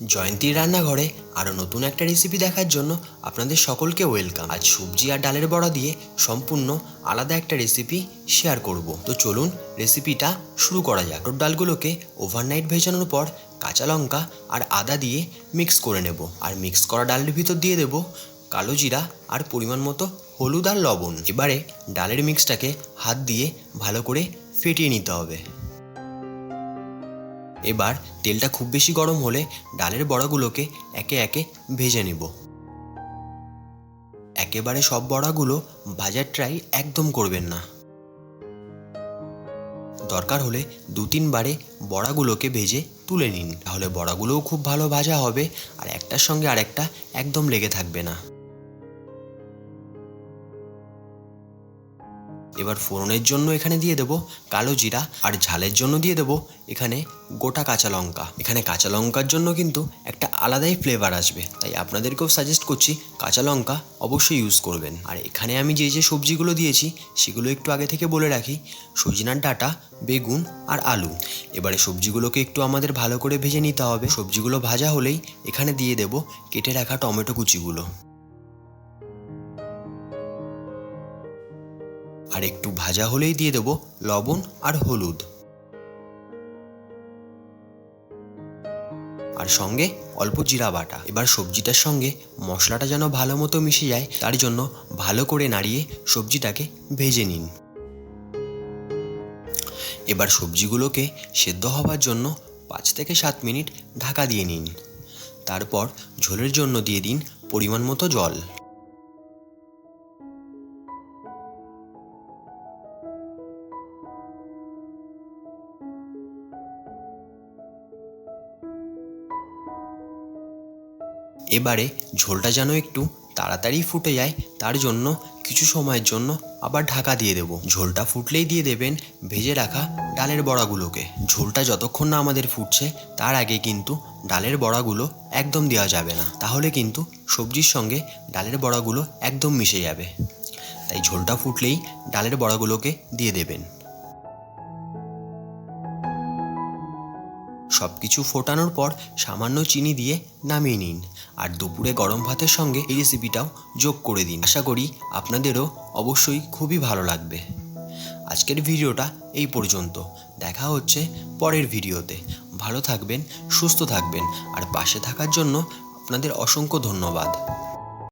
জয়ন্তীর রান্নাঘরে আরও নতুন একটা রেসিপি দেখার জন্য আপনাদের সকলকে ওয়েলকাম আজ সবজি আর ডালের বড়া দিয়ে সম্পূর্ণ আলাদা একটা রেসিপি শেয়ার করব। তো চলুন রেসিপিটা শুরু করা যাক। ডালগুলোকে ওভারনাইট ভেজানোর পর কাঁচা লঙ্কা আর আদা দিয়ে মিক্স করে নেব। আর মিক্স করা ডালের ভিতর দিয়ে দেব কালো জিরা আর পরিমাণ মতো হলুদ আর লবণ। এবারে ডালের মিক্সটাকে হাত দিয়ে ভালো করে ফেটিয়ে নিতে হবে। এবার তেলটা খুব বেশি গরম হলে ডালের বড়াগুলোকে একে একে ভেজে নেব। একেবারে সব বড়াগুলো ভাজার ট্রাই একদম করবেন না। দরকার হলে দু তিনবারে বড়াগুলোকে ভেজে তুলে নিন। তাহলে বড়াগুলোও খুব ভালো ভাজা হবে আর একটার সঙ্গে আরেকটা একদম লেগে থাকবে না। এবার ফোড়নের জন্য এখানে দিয়ে দেবো কালো জিরা আর ঝালের জন্য দিয়ে দেবো এখানে গোটা কাঁচা লঙ্কা। এখানে কাঁচা লঙ্কার জন্য কিন্তু একটা আলাদাই ফ্লেভার আসবে। তাই আপনাদেরকেও সাজেস্ট করছি কাঁচা লঙ্কা অবশ্যই ইউজ করবেন। আর এখানে আমি যে যে সবজিগুলো দিয়েছি সেগুলো একটু আগে থেকে বলে রাখি। সজিনার ডাঁটা, বেগুন আর আলু। এবারে সবজিগুলোকে একটু আমাদের ভালো করে ভেজে নিতে হবে। সবজিগুলো ভাজা হলেই এখানে দিয়ে দেবো কেটে রাখা টমেটো কুচিগুলো। আর একটু ভাজা হলেই দিয়ে দেবো লবণ আর হলুদ। আর সঙ্গে অল্প জিরা বাটা। এবার সবজিটার সঙ্গে মশলাটা যেন ভালো মতো মিশে যায়, তার জন্য ভালো করে নাড়িয়ে সবজিটাকে ভেজে নিন। এবার সবজিগুলোকে সেদ্ধ হবার জন্য পাঁচ থেকে সাত মিনিট ঢাকা দিয়ে নিন। তারপর ঝোলের জন্য দিয়ে দিন পরিমাণ মতো জল। এবারে ঝোলটা যেন একটু তাড়াতাড়ি ফুটে যায়, তার জন্য কিছু সময়ের জন্য আবার ঢাকা দিয়ে দেবো। ঝোলটা ফুটলেই দিয়ে দেবেন ভেজে রাখা ডালের বড়াগুলোকে। ঝোলটা যতক্ষণ না আমাদের ফুটছে, তার আগে কিন্তু ডালের বড়াগুলো একদম দেওয়া যাবে না। তাহলে কিন্তু সবজির সঙ্গে ডালের বড়াগুলো একদম মিশে যাবে। তাই ঝোলটা ফুটলেই ডালের বড়াগুলোকে দিয়ে দেবেন। সব কিছু ফোটানোর পর সামান্য চিনি দিয়ে নামিয়ে নিন আর দুপুরে গরম ভাতের সঙ্গে এই রেসিপিটাও যোগ করে দিন। আশা করি আপনাদেরও অবশ্যই খুবই ভালো লাগবে। আজকের ভিডিওটা এই পর্যন্ত। দেখা হচ্ছে পরের ভিডিওতে। ভালো থাকবেন, সুস্থ থাকবেন। আর পাশে থাকার জন্য আপনাদের অসংখ্য ধন্যবাদ।